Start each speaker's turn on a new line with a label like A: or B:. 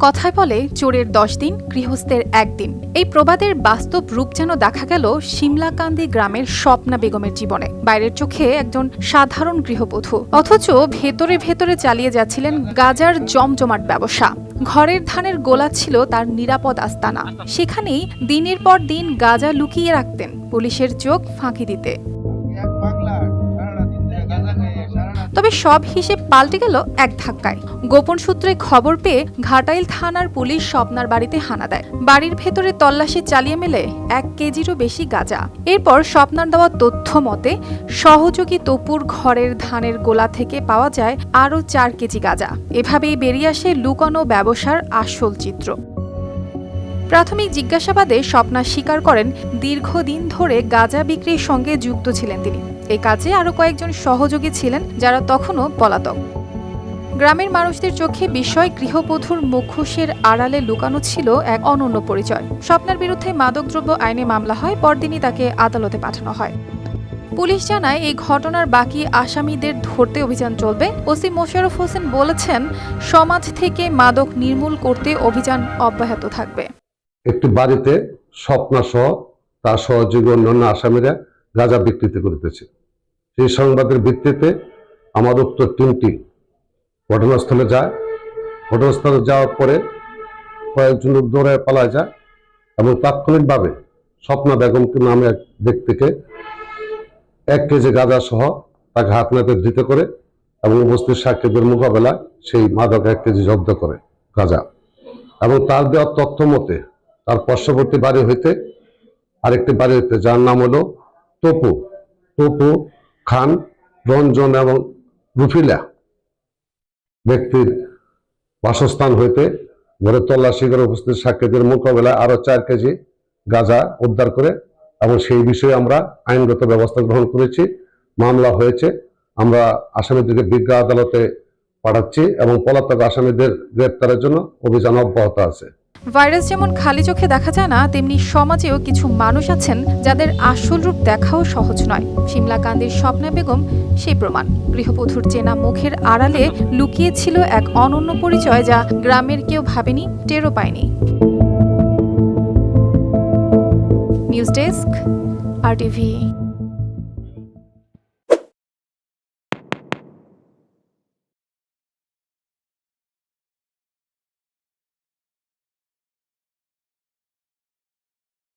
A: কথায় বলে, চোরের দশ দিন, গৃহস্থের একদিন এই প্রবাদের বাস্তব রূপ যেন দেখা গেল সিমলাকান্দি গ্রামের স্বপ্না বেগমের জীবনে। বাইরের চোখে একজন সাধারণ গৃহবধূ। অথচ ভেতরে ভেতরে চালিয়ে যাচ্ছিলেন গাজার জমজমাট ব্যবসা। ঘরের ধানের গোলা ছিল তার নিরাপদ আস্তানা। সেখানেই দিনের পর দিন গাজা লুকিয়ে রাখতেন পুলিশের চোখ ফাঁকি দিতে। সব হিসেব পাল্টে গেল এক ধাক্কায়। গোপন সূত্রে খবর পেয়ে ঘাটাইল থানার পুলিশ স্বপ্নার বাড়িতে হানা দেয়। বাড়ির ভেতরে তল্লাশি চালিয়ে মেলে এক কেজিরও বেশি গাঁজা। এরপর স্বপ্নার দেওয়া তথ্য মতে, সহযোগী তপুর ঘরের ধানের গোলা থেকে পাওয়া যায় আরও চার কেজি গাঁজা। এভাবেই বেরিয়ে আসে লুকানো ব্যবসার আসল চিত্র। প্রাথমিক জিজ্ঞাসাবাদে স্বপ্না স্বীকার করেন, দীর্ঘদিন ধরে গাঁজা বিক্রির সঙ্গে যুক্ত ছিলেন তিনি। এই কাজে আরও কয়েকজন সহযোগী ছিলেন যারা তখনও পলাতক। গ্রামের মানুষদের চোখে বিষয় গৃহবধূর মুখোশের আড়ালে লুকানো ছিল এক অনন্য পরিচয়। স্বপ্নার বিরুদ্ধে মাদকদ্রব্য আইনে মামলা হয়, পরদিনই তাকে আদালতে পাঠানো হয়। পুলিশ জানায়, এই ঘটনার বাকি আসামিদের ধরতে অভিযান চলবে। ওসি মোশাররফ হোসেন বলেছেন, সমাজ থেকে মাদক নির্মূল করতে অভিযান অব্যাহত থাকবে।
B: একটি বাড়িতে স্বপ্না সহ তার সহযোগী অন্যান্য আসামিরা গাঁজা বিকৃতি করিতেছে। সেই সংবাদের ভিত্তিতে আমার উত্তর টিমটি ঘটনাস্থলে যায়। ঘটনাস্থলে যাওয়ার পরে কয়েকজন লোক দৌড়ে পালায় যায় এবং তাৎক্ষণিকভাবে স্বপ্না বেগম নামে এক ব্যক্তিকে এক কেজি গাঁজা সহ তাকে হাত নাতে ধৃত করে এবং উপস্থিত সাক্ষীদের মোকাবেলায় সেই মাদক এক কেজি জব্দ করে গাঁজা। এবং তার দেওয়ার তথ্য মতে তার পার্শ্ববর্তী বাড়ি হইতে আরেকটি বাড়ি হইতে যার নাম হলো তপু তপু খান, রঞ্জন এবং রুফিলা ব্যক্তির বাসস্থান হইতে ঘরে তল্লাশি করে উপস্থিত সাক্ষীদের মোকাবেলায় আরও চার কেজি গাঁজা উদ্ধার করে এবং সেই বিষয়ে আমরা আইনগত ব্যবস্থা গ্রহণ করেছি, মামলা হয়েছে। আমরা আসামিদেরকে বিজ্ঞ আদালতে পাঠাচ্ছি এবং পলাতক আসামিদের গ্রেপ্তারের জন্য অভিযান অব্যাহত আছে।
A: ভাইরাস যেমন খালি চোখে দেখা যায় না, তেমনি সমাজেও কিছু মানুষ আছেন যাদের আসল রূপ দেখাও সহজ নয়। সিমলাকান্দির স্বপ্না বেগম, সেই প্রমাণ। গৃহবধূর চেনা মুখের আড়ালে লুকিয়ে ছিল এক অনন্য পরিচয় যা গ্রামের কেউ ভাবেনি, টেরও পায়নি। নিউজ ডেস্ক, আর টিভি